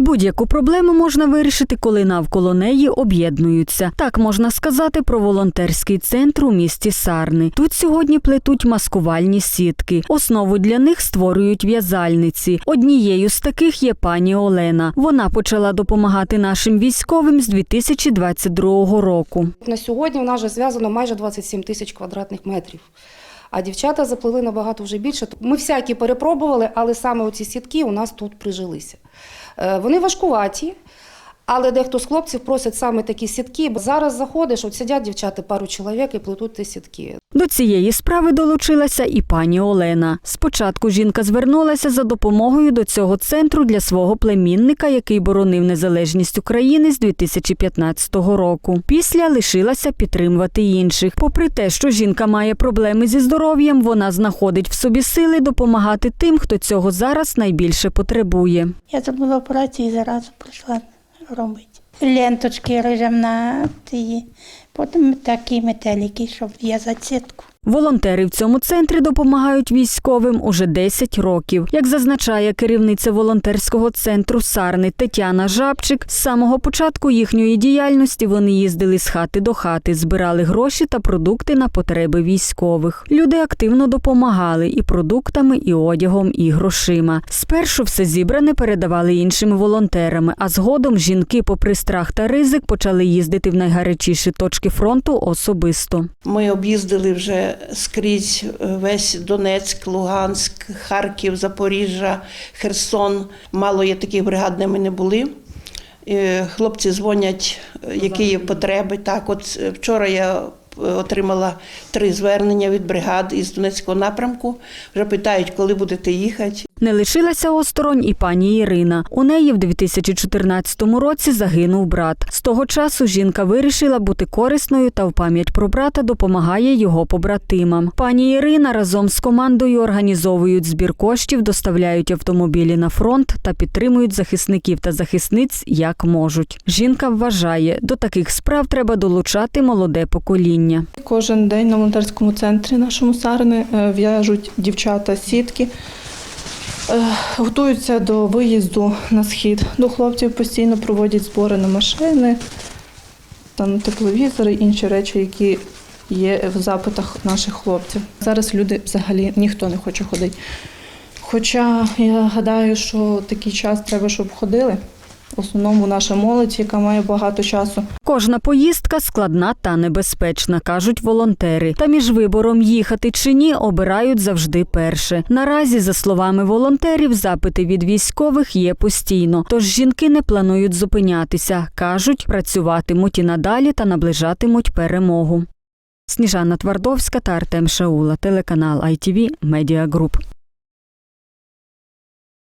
Будь-яку проблему можна вирішити, коли навколо неї об'єднуються. Так можна сказати про волонтерський центр у місті Сарни. Тут сьогодні плетуть маскувальні сітки. Основу для них створюють в'язальниці. Однією з таких є пані Олена. Вона почала допомагати нашим військовим з 2022 року. На сьогодні у нас вже зв'язано майже 27 тисяч квадратних метрів. А дівчата заплели набагато вже більше. Ми всякі перепробували, але саме оці сітки у нас тут прижилися. Е, Вони важкуваті, але дехто з хлопців просять саме такі сітки. Бо зараз заходиш, от сидять дівчата пару чоловік і плетуть ті сітки. До цієї справи долучилася і пані Олена. Спочатку жінка звернулася за допомогою до цього центру для свого племінника, який боронив незалежність України з 2015 року. Після лишилася підтримувати інших. Попри те, що жінка має проблеми зі здоров'ям, вона знаходить в собі сили допомагати тим, хто цього зараз найбільше потребує. Я зробила операцію і зразу прийшла робити. Ленточки режем на ті, потім такі метелики, щоб в'язати сітку. Волонтери в цьому центрі допомагають військовим уже 10 років. Як зазначає керівниця волонтерського центру Сарни Тетяна Жабчик, з самого початку їхньої діяльності вони їздили з хати до хати, збирали гроші та продукти на потреби військових. Люди активно допомагали і продуктами, і одягом, і грошима. Спершу все зібране передавали іншим волонтерами, а згодом жінки, попри страх та ризик, почали їздити в найгарячіші точки фронту особисто. Ми об'їздили вже скрізь е, весь Донецьк, Луганськ, Харків, Запоріжжя, Херсон. Мало є таких бригад, де ми не були. Е, Хлопці дзвонять, е, які є потреби. Так, от вчора я отримала три звернення від бригад із Донецького напрямку. Вже питають, коли будете їхати. Не лишилася осторонь і пані Ірина. У неї в 2014 році загинув брат. З того часу жінка вирішила бути корисною та в пам'ять про брата допомагає його побратимам. Пані Ірина разом з командою організовують збір коштів, доставляють автомобілі на фронт та підтримують захисників та захисниць як можуть. Жінка вважає, до таких справ треба долучати молоде покоління. Кожен день на волонтерському центрі нашому Сарни е, в'яжуть дівчата сітки, е, готуються до виїзду на схід. До хлопців постійно проводять збори на машини, там тепловізори, інші речі, які є в запитах наших хлопців. Зараз люди взагалі ніхто не хоче ходити. Хоча я гадаю, що такий час треба, щоб ходили. В основному наша молодь, яка має багато часу. Кожна поїздка складна та небезпечна, кажуть волонтери. Та між вибором їхати чи ні обирають завжди перше. Наразі, за словами волонтерів, запити від військових є постійно. Тож жінки не планують зупинятися. кажуть, працюватимуть і надалі та наближатимуть перемогу. Сніжана Твардовська та Артем Шаула, телеканал ITV Media Group.